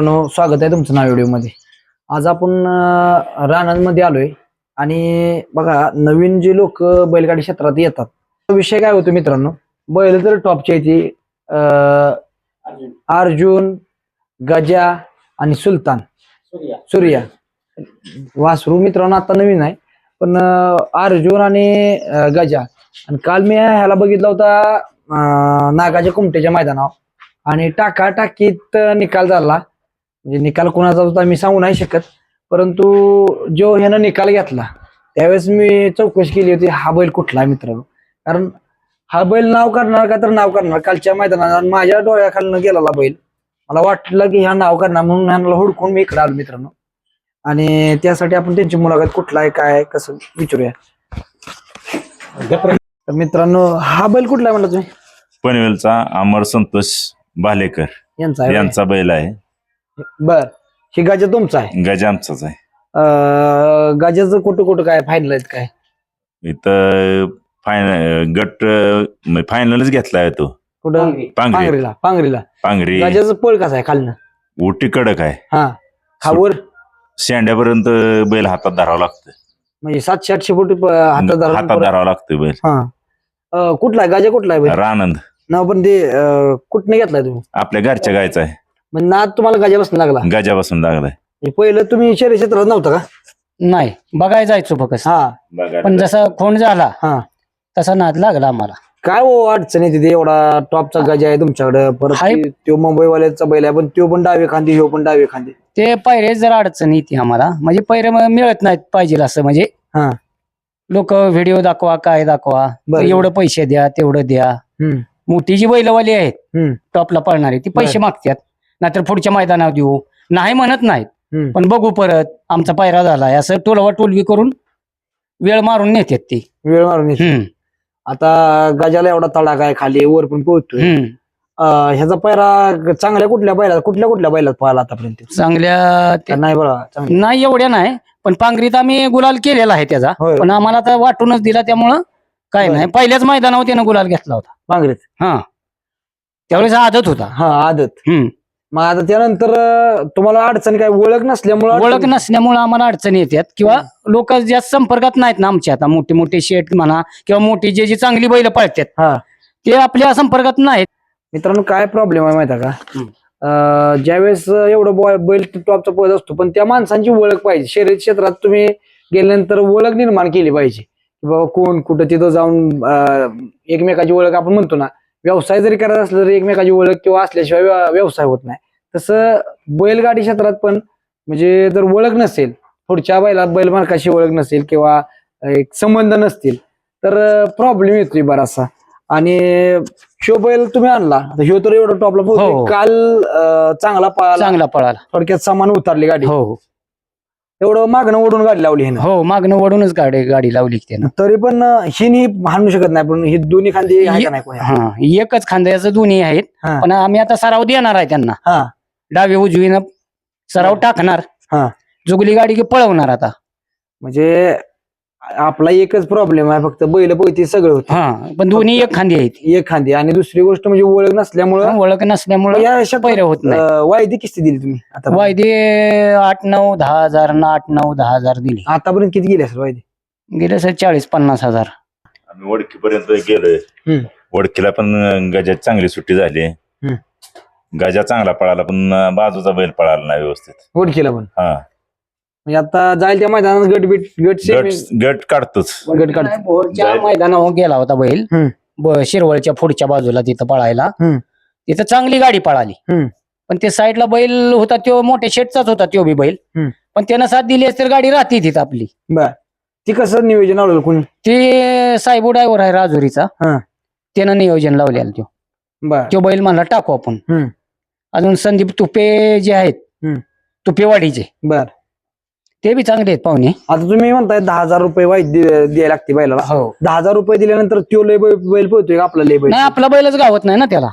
मित्रांनो स्वागत आहे तुमचं नाव व्हिडिओमध्ये. आज आपण रानांमध्ये आलोय आणि बघा नवीन जे लोक बैलगाडी क्षेत्रात येतात विषय काय होतो मित्रांनो? बैल तर टॉपची आहे ती अं, अर्जुन गजा आणि सुलतान. सूर्या. वासरू मित्रांनो आता नवीन आहे पण अर्जुन आणि गजा. आणि काल मी ह्याला बघितला होता नागाच्या कुमटेच्या मैदानावर. आणि टाका टाकीत निकाल झाला. म्हणजे निकाल कोणाचा होता मी सांगू नाही शकत परंतु जो ह्यानं निकाल घेतला त्यावेळेस मी चौकशी केली होती हा बैल कुठला आहे मित्रांनो? कारण हा बैल नाव करणार का तर नाव करणार. कालच्या मैदानात आणि माझ्या डोळ्याखालनं गेलेला बैल. मला वाटलं की ह्या नाव करणार म्हणून ह्याला हुडकून मी इकडे आलो मित्रांनो. आणि त्यासाठी आपण त्यांची मुलाखत कुठला आहे काय कसं विचारूया. तर मित्रांनो हा बैल कुठला आहे म्हणला तुम्ही? पनवेलचा अमर संतोष भालेकर यांचा आहे यांचा बैल आहे. बर. ही गाजा तुमचा आहे. गजा आमचाच आहे. अं, गाजाचं कुठं कुठं काय फायनल आहेत काय? इथं फायनल गट फायनलच घेतलाय तो. कुठं? पांगरी. पांगरीला पांगरीला. पांगरी. गाजाचं पळ कसा आहे खालनं? उटी कडक आहे. हा. खावर शेंड्यापर्यंत बैल हातात धरावं लागतं. म्हणजे सातशे आठशे फूट प- हातात हातात धरावं लागतं बैल. हा. अं, कुठला आहे? गाजा कुठला आहे बैल? रानंद. नाव पण ते अं, कुठनं घेतलाय तुम्ही? आपल्या घरच्या गायचा आहे. म्हणजे नाद तुम्हाला गाजा बसून लागला. गजापासून लागलाय. पहिलं तुम्ही शहरी क्षेत्रात नव्हता का? नाही बघायला जायचो फक्त. हा. पण जसा खून झाला हा. तसा नाद लागला आम्हाला. काय हो अडचण येते ते एवढा टॉपचा गजा आहे तुमच्याकडे. परत हाय. ते- त्यो मुंबईवाल्याचा बैल आहे पण त्यो पण डावे खांदी ह्यो पण डावे खांदी. ते पैरे जर अडचण येते आम्हाला. म्हणजे पैरे मग मिळत नाहीत पाहिजे असं म्हणजे. हा. लोक व्हिडिओ दाखवा काय दाखवा. बरं. एवढं पैसे द्या तेवढं द्या. हम्म. मोठी जी बैलवाली आहेत हम्म. टॉपला पळणारी ती पैसे मागतात. नाहीतर पुढच्या मैदानावर देऊ नाही म्हणत नाहीत. पण बघू परत आमचा पायरा झालाय. असं टोलवा टोलवी करून वेळ मारून नेतात ती. वेळ मारून येते. आता गजाला एवढा तडाखा आहे खाली वर पण पोहोचतोय हम्म. अं, ह्याचा पायरा चांगल्या कुठल्या बैला कुठल्या कुठल्या बैलात पाहिला आतापर्यंत? चांगल्या नाही बरं चांगल्या. नाही एवढ्या नाही पण पांगरीत आम्ही गुलाल केलेला आहे त्याचा. होय. पण आम्हाला आता वाटूनच दिला त्यामुळं काय बरं. नाही. पहिल्याच मैदानावर त्यानं गुलाल घेतला होता. पांगरीत हा. त्यावेळेस आदत होता. हा आदत. हम्म. मग आता त्यानंतर अं, तुम्हाला अडचण काय ओळख नसल्यामुळे ओळख नसल्यामुळे आम्हाला अडचणी येतात. किंवा लोक जास्त संपर्कात नाहीत ना आमच्या. आता मोठे मोठे शेट म्हणा किंवा मोठी जे जी चांगली बैल पळतात हा. ते आपल्या संपर्कात नाहीत. मित्रांनो काय प्रॉब्लेम आहे माहिती आहे का? हम्म. अं, ज्यावेळेस एवढं बॉय बैल टॉपचा पद असतो पण त्या माणसांची ओळख पाहिजे. शर्यत क्षेत्रात तुम्ही गेल्यानंतर ओळख निर्माण केली पाहिजे. की बाबा कोण कुठं तिथं जाऊन अं, एकमेकाची ओळख आपण म्हणतो ना व्यवसाय जरी करायचा असला तरी एकमेकाची ओळख किंवा असल्याशिवाय व्य- व्यवसाय होत नाही. तसं बैलगाडी क्षेत्रात पण म्हणजे जर ओळख नसेल पुढच्या बैलात बैल मालकाशी ओळख नसेल किंवा एक संबंध नसतील तर प्रॉब्लेम येतोय बराचसा. आणि शो बैल तुम्ही आणला. तर ह्यो तर एवढा टॉपला हो. पोहोचतोय काल चांगला पळाला. चांगला पळाला. थोडक्यात सामान उतरली गाडी. हो हो. एवढं मागणं ओढून गाडी लावली ह्यानं हो मागणं वडूनच गाडी गाडी लावली त्यानं तरी पण हिनी हाणू शकत नाही पण ही दोन्ही खांदी आहे का नाही कोणी? हा एकच खांद्याचं दोन्ही आहेत हा. पण आम्ही आता सराव देणार आहे त्यांना हा डावी उजवीनं सराव टाकणार हा. जुगली गाडी की पळवणार आता म्हणजे आपला एकच प्रॉब्लेम आहे फक्त बैल पोहती सगळं होतं. हा पण दोन्ही एक खांदी आहेत. एक खांदी आणि दुसरी गोष्ट म्हणजे ओळख नसल्यामुळं ओळख नसल्यामुळे या अशा पैरे होत नाही. अं, वायदी किस्ती दिली तुम्ही आता वायदे आठ नऊ दहा हजार ना आठ नऊ दहा हजार दिली. आतापर्यंत किती गेली असेल वायदी? गेले सर चाळीस पन्नास हजार. आम्ही वडकीपर्यंत गेलोय. हम्म. वडकीला पण गजाची चांगली सुट्टी झाली. गजा चांगला पळाला पण बाजूचा बैल पळाला नाही व्यवस्थित. ओळखीला पण? हा. म्हणजे आता जाईल त्या मैदानात गट बीट गट गट सेमी गट काढतोच गट काढ भोरच्या जाईल. मैदानावर गेला होता बैल हम्म. ब- शिरवळच्या पुढच्या बाजूला तिथं पळायला हम्म. तिथं चांगली गाडी पळाली हम्म. पण ते साईडला बैल होता तो मोठ्या शेटचाच होता तो बी बैल हम्म. पण त्यानं साथ दिली असती तर गाडी राहते तिथं आपली बर ती कसं नियोजन कोणी ते साहेबू ड्रायव्हर आहे राजुरीचा हा. त्यानं नियोजन लावलेलं तो बर तो बैल म्हणला टाकू आपण हम्म. अजून संदीप तुपे जे आहेत हम्म. तुपेवाडीचे बर ते बी चांगले आहेत पाहुणे. आता तुम्ही म्हणताय दहा हजार रुपये वाईट द्यायला लागते बैलाला. हो. दहा हजार रुपये दिल्यानंतर त्यो लय बैल बैल पोहतोय का? आपला लय बैल नाही आपला बैलच गावत नाही ना त्याला.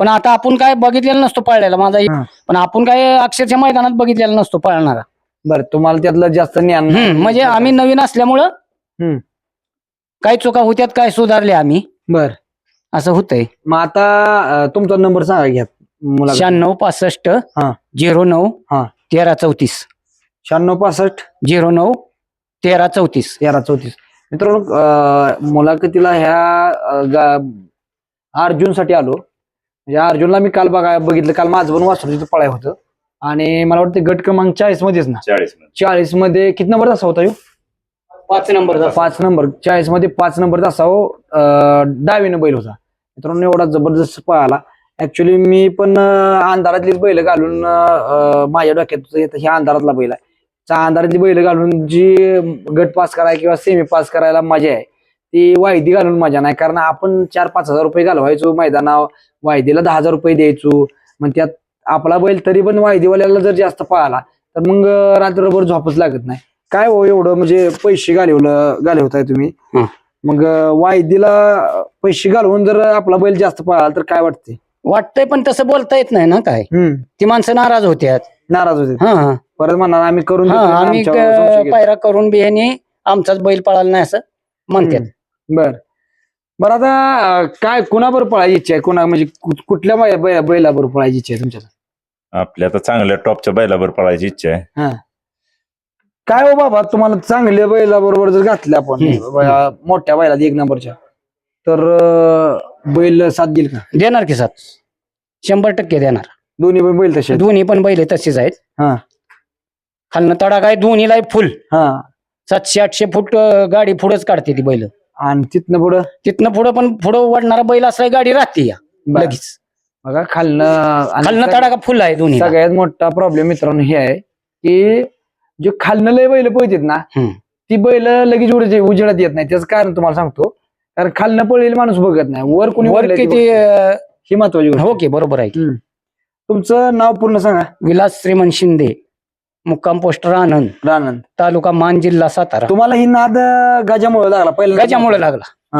पण आता आपण काय बघितलेलं नसतो पळलेला माझा एक- हा. पण आपण काय अक्षरशः मैदानात बघितलेला नसतो पळणारा. बरं तुम्हाला त्यातलं जास्त ज्ञान नाही. म्हणजे आम्ही नवीन असल्यामुळं हम्म. काय चुका होत्यात काय सुधारले आम्ही. बर. असं होतंय. मग आता अं, तुमचा नंबर सांगा घ्या शहाण्णव पासष्ट हा. झिरो नऊ हा. तेरा चौतीस. शहाण्णव पासष्ट झिरो नऊ तेरा चौतीस. तेरा चौतीस. मित्रांनो अं, मुलाखतीला ह्या अं, गा- अर्जुनसाठी आलो. म्हणजे अर्जुनला मी काल बघा बघितलं. काल माझं पण वासरू तिथं पळाय होतं. आणि मला वाटतं गट क्रमांक चाळीस मध्येच ना? चाळीस चाळीसमध्ये किती नंबर तासा होता ह्यो? पाच नंबर पाच नंबर. चाळीसमध्ये पाच नंबर तासावं डावीनं बैल होता. मित्रांनो एवढा जबरदस्त पळाला. ऍक्च्युली मी पण अं, अंधारातलीच बैल घालून अं, माझ्या डोक्यात होतं, हे- ह्या अंधारातला बैल आहे. अंधारातली बैल घालून जी गट पास करायला किंवा सेमी पास करायला मजा आहे ती वायदी घालून मजा नाही. कारण आपण चार पाच हजार रुपये घालवायचो मैदानावर वायदीला दहा हजार रुपये द्यायचो. मग त्यात आपला बैल तरी पण वायदीवाल्याला जर जास्त पळाला तर मग रात्रभर झोपच लागत नाही. काय हो एवढं? म्हणजे पैसे घालवलं घालवताय तुम्ही. मग वायदीला पैसे घालवून जर आपला बैल जास्त पळाला तर काय वाटते वाटतंय पण तसं बोलता येत नाही ना काय? ती माणसं नाराज होत्यात. नाराज होते हा. परत म्हणणार आम्ही करून हा देतो, आम्ही आमच्यावर संशय क- घेतो. पायरा करून बी ह्यांनी आमचाच बैल पळाला नाही असं म्हणतात. बर. बरं आता अं, काय कुणाबरोबर पळायची इच्छा आहे? कुणा म्हणजे कु- कुठल्या बै- बै- बैलाबरोबर पळायची इच्छा आहे तुमच्या आपल्या आता चांगल्या टॉपच्या बैलावर पळायची इच्छा आहे. काय हो बाबा तुम्हाला चांगल्या बैलाबरोबर जर घातले आपण हम्म. बया- मोठ्या बैलात एक नंबरच्या तर अं, बैल साथ देईल का? देणार की सात शंभर टक्के देणार. दोन्ही पण बैल तसे आहेत. दोन्ही पण बैल तसेच आहेत. हा. खालनं तडा काय दोन्हीला फुल. हा. सातशे आठशे फूट अं, गाडी पुढेच काढते ती बैल. आणि तिथनं पुढं? तिथनं पुढं पण पुढं वाढणारा बैल असला गाडी राहते या बरं. लगेच. बघा खालनं आणि खालनं सग- तडाखा फुल आहे दोन्ही सगळ्यात मोठा प्रॉब्लेम मित्रांनो हे आहे की जे खालनं लय बैल पळतात ना हम्म. ती बैल लगेच उडे उजेडात येत नाही. त्याचं कारण तुम्हाला सांगतो कारण खालनं पळलेले माणूस बघत नाही. वर कोणी वर पळलंय ते किती बघतं. अं, ही महत्वाची गोष्ट हो की बरोबर आहे की. तुमचं नाव पूर्ण सांगा. विलास श्रीमंत शिंदे. मुक्काम पोस्टर आनंद रानंद तालुका मान जिल्हा सातारा. तुम्हाला ही नाद गजामुळे लागला पहिल्या गजामुळे लागला.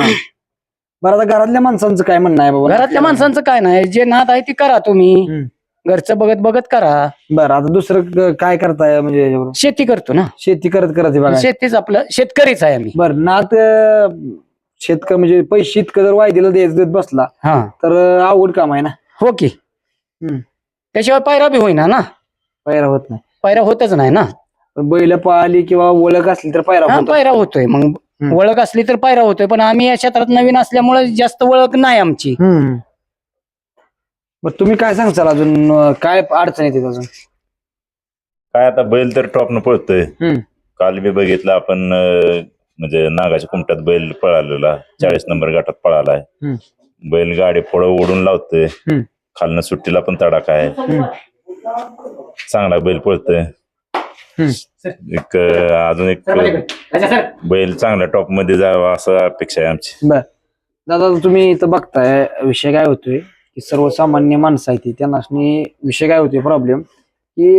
बरं आता घरातल्या माणसांचं काय म्हणणं आहे बाबा? घरातल्या माणसांचं काय नाही जे नाद आहे ते करा तुम्ही. हम्म. घरचं बघत बघत करा. बरं आता दुसरं क- काय करताय म्हणजे याच्यावर? शेती करतो ना. शेती करत करत हे बघा. शेतीच आपलं शेतकरीच आहे आम्ही. बरं नाद अं, शेतकरी म्हणजे पैसे इतकं जर वायदीला द्यायचं देत बसला हा. तर अं, अवघड काम आहे ना. हो की. हम्म. त्याशिवाय पायरा बी होईना ना. पायरा होत नाही. पायरा होतच नाही ना. पण बैल पाळली किंवा ओळख असली तर पायरा हा होतो. पायरा होतोय. मग हम्म. ओळख असली तर पायरा होतोय. पण आम्ही या क्षेत्रात नवीन असल्यामुळे जास्त ओळख नाही आमची. हम्म. बरं तुम्ही काय सांगचाल अजून? अं, काय अडचण येते अजून? काय आता बैल तर टॉपनं पळतोय. हम्म. काल मी बघितलं आपण अं, म्हणजे नागाच्या कुमट्यात बैल पळालेला. चाळीस नंबर गटात पळालाय. हम्म. बैल गाडी पुढं ओढून लावतोय. हम्म. खालनं सुट्टीला पण तडाखा आहे. चांगला बैल पळतोय. एक अजून एक बैल चांगल्या टॉपमध्ये जावा असं अपेक्षा आहे आमची. बर. दादा तुम्ही इथं बघताय विषय काय होतोय? की सर्वसामान्य माणसं आहेत ती, त्यांना विषय काय होतोय प्रॉब्लेम की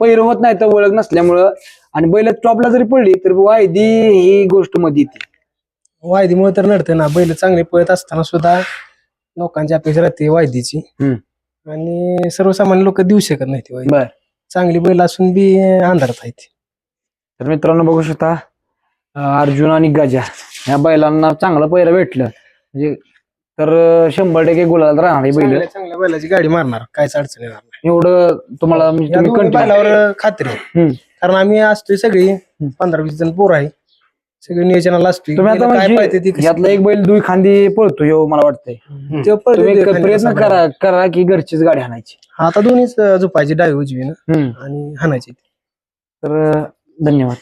पैर होत नाही तर ओळख नसल्यामुळं आणि बैल टॉपला जरी पडली तर वायदी ही गोष्टमध्ये येते. वायदीमुळे तर नडते ना बैल चांगले पळत असताना सुद्धा लोकांची अपेक्षा राहते वायदीची. आणि सर्वसामान्य लोक देऊ शकत नाही ती बर. चांगली बैल असून बी अंधारात आहेत. तर मित्रांनो बघू शकता अं, अर्जुन आणि गजा या बैलांना चांगलं पहिलं भेटलं. म्हणजे तर अं, शंभर टक्के गुलाल राहणार हे बैल. चांगल्या चांगल्या बैलाची गाडी मारणार काहीच अडचण येणार नाही. एवढं तुम्हाला म्हणजे या तुम्ही दोन्ही continue- बैलावर खात्री आहे. हम्म. कारण आम्ही असतोय सगळी पंधरा वीस जण पोर आहे. सगळे नियोजनाला असतोय तुम्ही आता बैलं काय पाहिजे ती म्हणजे कशी- यातला एक बैल दुई खांदी पळतो यो मला वाटतंय. ते पळते तुम्ही ते एक खाली प्रयत्न कसा करा करा की घरचीच गाडी आणायची. आता दोन्हीच झोपायची डावी उजवी ना. आणि हाणायची तर धन्यवाद.